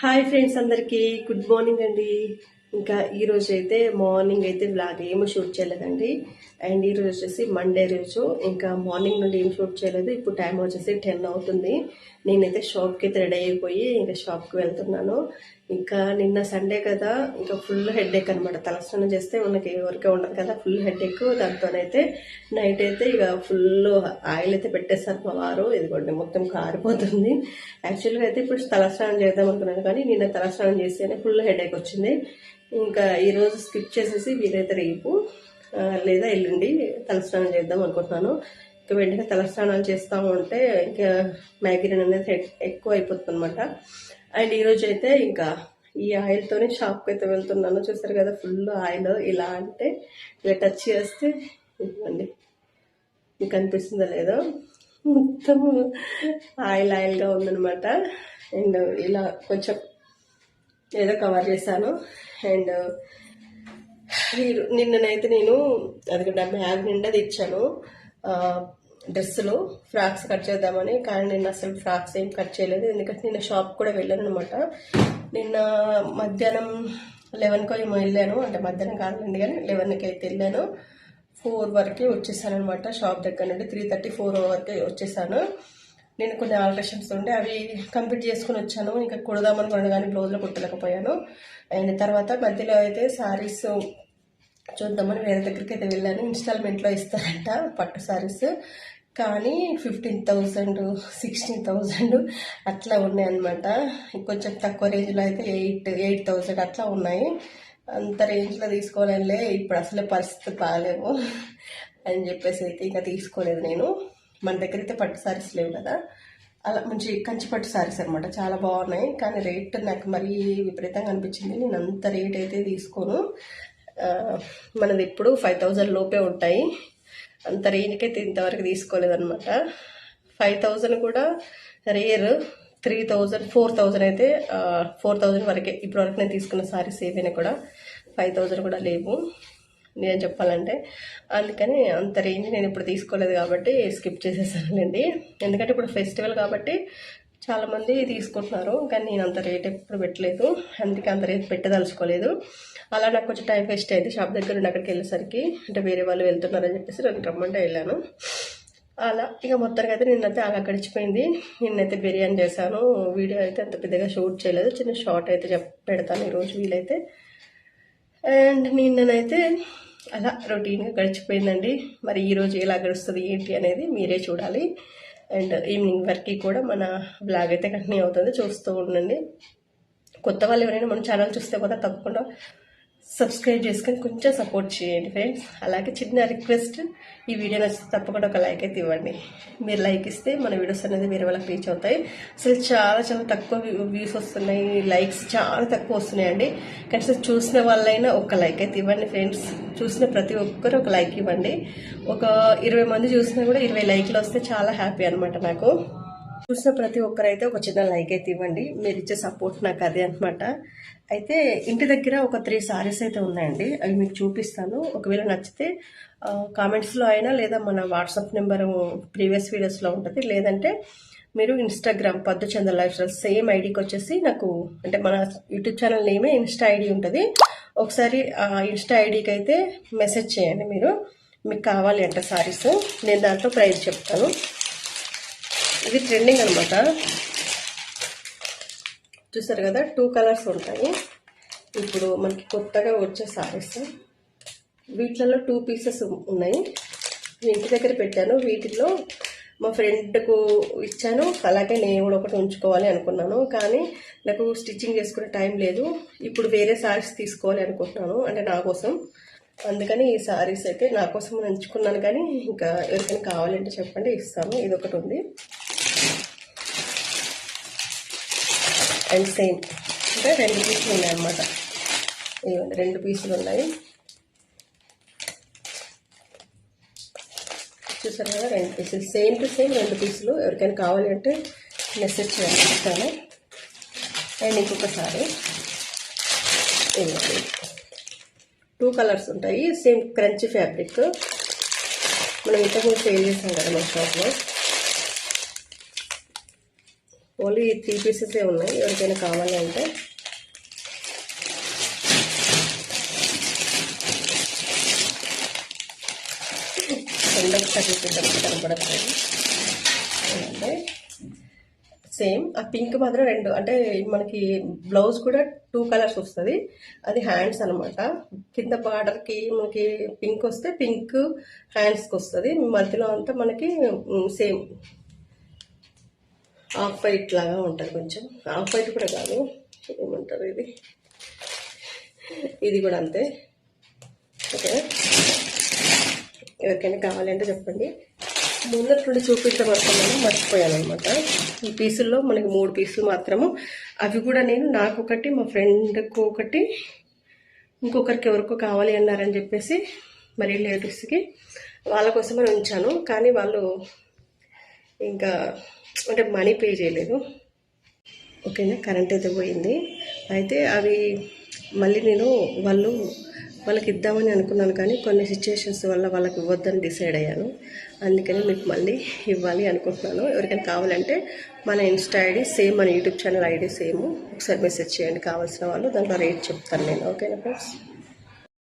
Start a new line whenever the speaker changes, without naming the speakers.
Hi friends అందరికీ. Good morning అండి. ఇంకా ఈ రోజు అయితే మార్నింగ్ అయితే బ్లాగ్ ఏమీ షూట్ చేయలేదండి. అండ్ ఈ రోజు వచ్చేసి మండే రోజు. ఇంకా మార్నింగ్ నుండి ఏం షూట్ చేయలేదు. ఇప్పుడు టైం వచ్చేసి టెన్ అవుతుంది. నేనైతే షాప్కి అయితే రెడీ అయిపోయి ఇంకా షాప్కి వెళ్తున్నాను. ఇంకా నిన్న సండే కదా ఇంకా ఫుల్ హెడ్ ఎక్ అనమాట తలస్నానం చేస్తే మనకి ఎవరికే ఉండదు కదా ఫుల్ హెడ్ ఎక్ దాంతోనైతే నైట్ అయితే ఇక ఫుల్ ఆయిల్ అయితే పెట్టేస్తారు మా వారు. ఇదిగోండి మొత్తం కారిపోతుంది. యాక్చువల్గా అయితే ఇప్పుడు తలస్నానం చేద్దాం అనుకున్నాను కానీ నిన్న తలస్నానం చేస్తేనే ఫుల్ హెడ్ ఎక్ వచ్చింది. ఇంకా ఈరోజు స్కిప్ చేసేసి వీలైతే రేపు లేదా ఎల్లుండి తలస్నానం చేద్దాం అనుకుంటున్నాను. ఇంకా వెంటనే తలస్నానాలు చేస్తాము ఉంటే ఇంకా మ్యాగ్రీన్ అనేది హెడ్- ఎక్కువ అయిపోతుంది అనమాట అండ్ ఈరోజు అయితే ఇంకా ఈ ఆయిల్తోనే షాప్కి అయితే వెళ్తున్నాను. చూసారు కదా ఫుల్ ఆయిల్ ఇలా అంటే ఇలా టచ్ చేస్తే ఇవ్వండి మీకు అనిపిస్తుందో లేదో? మొత్తం ఆయిల్ ఆయిల్గా ఉందనమాట అండ్ ఇలా కొంచెం ఏదో కవర్ చేశాను. అండ్ నిన్ననైతే నేను అది బ్యాగ్ నిండా తెచ్చాను. డ్రెస్సులు ఫ్రాక్స్ కట్ చేద్దామని. కానీ నిన్న అసలు ఫ్రాక్స్ ఏం కట్ చేయలేదు. ఎందుకంటే నిన్న షాప్ కూడా వెళ్ళాను అనమాట నిన్న మధ్యాహ్నం లెవెన్కో ఏమో వెళ్ళాను. అంటే మధ్యాహ్నం కాదండి కానీ లెవెన్కి అయితే వెళ్ళాను. ఫోర్ వరకు వచ్చేసాను అనమాట షాప్ దగ్గర నుండి. త్రీ థర్టీ ఫోర్ వరకు వచ్చేసాను. నేను కొన్ని ఆల్ట్రేషన్స్ ఉండే అవి కంప్లీట్ చేసుకుని వచ్చాను. ఇంకా కుడదామనుకున్నాను కానీ బ్లౌజ్లో కుట్టలేకపోయాను. అండ్ తర్వాత మధ్యలో అయితే శారీస్ చూద్దామని వేరే దగ్గరికి అయితే వెళ్ళాను. ఇన్స్టాల్మెంట్లో ఇస్తారంట పట్టు శారీస్ కానీ ఫిఫ్టీన్ థౌజండ్ సిక్స్టీన్ థౌజండ్ అట్లా ఉన్నాయి అనమాట కొంచెం తక్కువ రేంజ్లో అయితే ఎయిట్ ఎయిట్ థౌజండ్ అట్లా ఉన్నాయి. అంత రేంజ్లో తీసుకోవాలంటే ఇప్పుడు అసలే పరిస్థితి బాగాలేవు అని చెప్పేసి అయితే ఇంకా తీసుకోలేదు నేను. మన దగ్గర అయితే పట్టు సారీస్ లేవు కదా. అలా మంచి కంచి పట్టు సారీస్ అనమాట చాలా బాగున్నాయి. కానీ రేట్ నాకు మరీ విపరీతంగా అనిపించింది. నేను అంత రేట్ అయితే తీసుకోను. మనది ఎప్పుడు ఫైవ్ థౌజండ్ లోపే ఉంటాయి. అంత రేంజ్కి అయితే ఇంతవరకు తీసుకోలేదన్నమాట. ఫైవ్ థౌజండ్ కూడా rare three thousand four thousand అయితే ఫోర్ థౌజండ్ వరకే. ఇప్పటి వరకు నేను తీసుకున్న సారీస్ ఏవైనా కూడా ఫైవ్ థౌజండ్ కూడా లేవు. నేను చెప్పాలంటే అందుకని అంత రేంజ్ నేను ఇప్పుడు తీసుకోలేదు కాబట్టి స్కిప్ చేసేసానండి ఎందుకంటే ఇప్పుడు ఫెస్టివల్ కాబట్టి చాలామంది తీసుకుంటున్నారు కానీ నేను అంత రేట్ ఎప్పుడు పెట్టలేదు. అందుకే అంత రేట్ పెట్టదలుచుకోలేదు. అలా నాకు కొంచెం టైం వేస్ట్ అయింది. షాప్ దగ్గర నుండి అక్కడికి వెళ్ళేసరికి అంటే వేరే వాళ్ళు వెళ్తున్నారని చెప్పేసి నన్ను రమ్మంటే వెళ్ళాను. అలా ఇక మొత్తానికి అయితే నిన్నైతే అలా గడిచిపోయింది. నిన్నైతే బిర్యానీ చేశాను. వీడియో అయితే అంత పెద్దగా షూట్ చేయలేదు. చిన్న షార్ట్ అయితే చెప్ పెడతాను ఈరోజు వీలైతే. అండ్ నిన్ననైతే అలా రొటీన్గా గడిచిపోయిందండి. మరి ఈరోజు ఎలా గడుస్తుంది ఏంటి అనేది మీరే చూడాలి. అండ్ ఈవినింగ్ వరకు కూడా మన బ్లాగ్ అయితే కంటిన్యూ అవుతుంది. చూస్తూ ఉండండి. కొత్త వాళ్ళు ఎవరైనా మన ఛానల్ చూస్తే కూడా తప్పకుండా సబ్స్క్రైబ్ చేసుకొని కొంచెం సపోర్ట్ చేయండి ఫ్రెండ్స్ అలాగే చిన్న రిక్వెస్ట్ ఈ వీడియో నచ్చితే తప్పకుండా ఒక లైక్ అయితే ఇవ్వండి. మీరు లైక్ ఇస్తే మన వీడియోస్ అనేది వేరే వాళ్ళకి రీచ్ అవుతాయి. అసలు చాలా చాలా తక్కువ వ్యూస్ వస్తున్నాయి. లైక్స్ చాలా తక్కువ వస్తున్నాయండి. కనీసం చూసిన వాళ్ళైనా ఒక లైక్ అయితే ఇవ్వండి ఫ్రెండ్స్ చూసిన ప్రతి ఒక్కరు ఒక లైక్ ఇవ్వండి. ఒక ఇరవై మంది చూసినా కూడా ఇరవై లైక్లు వస్తే చాలా హ్యాపీ అనమాట నాకు చూసిన ప్రతి ఒక్కరైతే ఒక చిన్న లైక్ అయితే ఇవ్వండి. మీరు ఇచ్చే సపోర్ట్ నాకు అదే అనమాట అయితే ఇంటి దగ్గర ఒక త్రీ సారీస్ అయితే ఉన్నాయండి. అవి మీకు చూపిస్తాను. ఒకవేళ నచ్చితే కామెంట్స్లో అయినా లేదా మన వాట్సాప్ నెంబర్ ప్రీవియస్ వీడియోస్లో ఉంటుంది. లేదంటే మీరు Instagram Padduchandra life style same ఐడికి వచ్చేసి నాకు అంటే మన యూట్యూబ్ ఛానల్ నేమే ఇన్స్టా ఐడి ఉంటుంది. ఒకసారి ఆ ఇన్స్టా ఐడికి అయితే మెసేజ్ చేయండి మీరు. మీకు కావాలి అంటే సారీస్ నేను దాంట్లో ప్రైస్ చెప్తాను. ఇది ట్రెండింగ్ అనమాట చూసారు కదా టూ కలర్స్ ఉంటాయి. ఇప్పుడు మనకి కొత్తగా వచ్చే సారీస్ వీటిలలో టూ పీసెస్ ఉన్నాయి. నేను ఇంటి దగ్గర పెట్టాను. వీటిల్లో మా ఫ్రెండ్కు ఇచ్చాను. అలాగే నేను కూడా ఒకటి ఉంచుకోవాలి అనుకున్నాను. కానీ నాకు స్టిచ్చింగ్ చేసుకునే టైం లేదు. ఇప్పుడు వేరే సారీస్ తీసుకోవాలి అనుకుంటున్నాను. అంటే నా కోసం. అందుకని ఈ సారీస్ అయితే నా కోసం ఎంచుకున్నాను కానీ ఇంకా ఎవరికైనా కావాలంటే చెప్పండి ఇస్తాను. ఇది ఒకటి ఉంది. అండ్ సేమ్ అంటే రెండు పీసులు ఉన్నాయి అన్నమాట. రెండు పీసులు ఉన్నాయి. చూసారు కదా రెండు పీసులు. సేమ్ టు సేమ్ రెండు పీసులు. ఎవరికైనా కావాలి అంటే మెసేజ్ చేస్తాను ఇస్తాను అండ్ ఇంకొకసారి. టూ కలర్స్ ఉంటాయి. సేమ్ క్రంచ్ ఫ్యాబ్రిక్ మనం ఇంతకుముందు సేల్ చేసాం కదా మన షాప్లో ఓన్లీ త్రీ పీసెసే ఉన్నాయి. ఎవరికైనా కావాలి అంటే. రెండవ అంటే సేమ్ ఆ పింక్ మాత్రం రెండు. అంటే మనకి బ్లౌజ్ కూడా టూ కలర్స్ వస్తుంది. అది హ్యాండ్స్ అనమాట కింద బార్డర్కి మనకి పింక్ వస్తే పింక్ హ్యాండ్స్కి వస్తుంది. మధ్యలో అంతా మనకి సేమ్. ఆఫ్ వైట్ లాగా ఉంటుంది కొంచెం. ఆఫ్ వైట్ కూడా కాదు. ఏమంటారు ఇది? ఇది కూడా అంతే. ఓకే. ఎవరికైనా కావాలంటే చెప్పండి. మొన్నటి నుండి చూపిద్దాం అనుకున్నాను మర్చిపోయాను అనమాట ఈ పీసుల్లో మనకి మూడు పీసులు మాత్రము. అవి కూడా నేను నాకు ఒకటి మా ఫ్రెండ్కు ఒకటి ఇంకొకరికి ఎవరికో కావాలి అన్నారని చెప్పేసి మరి లేడీస్కి వాళ్ళ కోసమని ఉంచాను. కానీ వాళ్ళు ఇంకా అంటే మనీ పే చేయలేదు. ఓకేనా? కరెంట్ అయితే పోయింది. అయితే అవి మళ్ళీ నేను వాళ్ళు వాళ్ళకి ఇద్దామని అనుకున్నాను కానీ కొన్ని సిచ్యువేషన్స్ వల్ల వాళ్ళకి ఇవ్వద్దని డిసైడ్ అయ్యాను. అందుకని మీకు మళ్ళీ ఇవ్వాలి అనుకుంటున్నాను. ఎవరికైనా కావాలంటే మన ఇన్స్టా ఐడి సేమ్ మన యూట్యూబ్ ఛానల్ ఐడి సేమ్ ఒకసారి మెసేజ్ చేయండి కావాల్సిన వాళ్ళు. దాంట్లో రేట్ చెప్తాను నేను. ఓకేనా ఫ్రెండ్స్